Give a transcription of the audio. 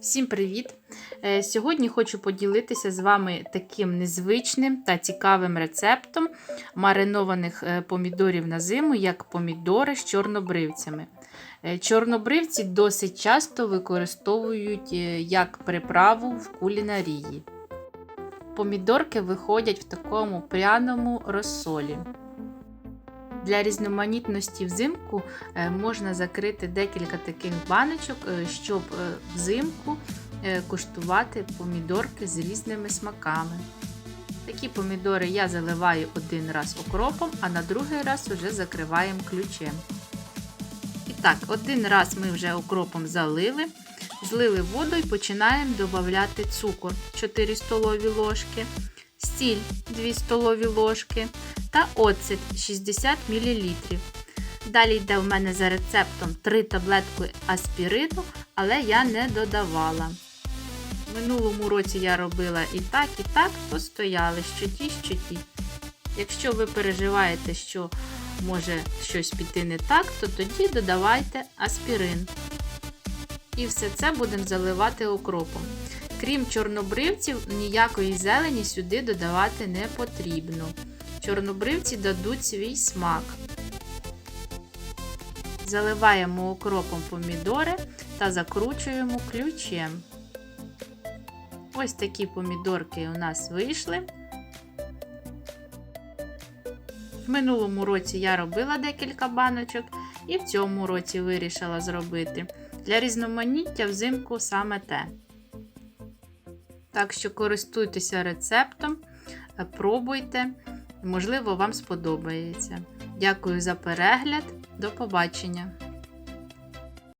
Всім привіт! Е, Сьогодні хочу поділитися з вами таким незвичним та цікавим рецептом маринованих е, помідорів на зиму, як помідори з чорнобривцями. Е, Чорнобривці досить часто використовують як приправу в кулінарії. Помідорки виходять в такому пряному розсолі. Для різноманітності взимку е, можна закрити декілька таких баночок, е, щоб е, взимку куштувати помідорки з різними смаками. Такі помідори я заливаю один раз окропом, а на другий раз вже закриваємо ключем. І так, один раз ми вже окропом залили, злили воду і починаємо додати цукор 4 столові ложки, сіль 2 столові ложки та оцет 60 мл. Далі йде в мене за рецептом 3 таблетки аспірину, але я не додавала. В минулому році я робила і так, і так, то стояли що ті, що ті. Якщо ви переживаєте, що може щось піти не так, то тоді додавайте аспірин. І все це будемо заливати окропом. Крім чорнобривців, ніякої зелені сюди додавати не потрібно. Чорнобривці дадуть свій смак. Заливаємо окропом помідори та закручуємо ключем. Ось такі помідорки у нас вийшли. В минулому році я робила декілька баночок і в цьому році вирішила зробити. Для різноманіття взимку саме те. Так що користуйтеся рецептом, пробуйте, можливо, вам сподобається. Дякую за перегляд. До побачення!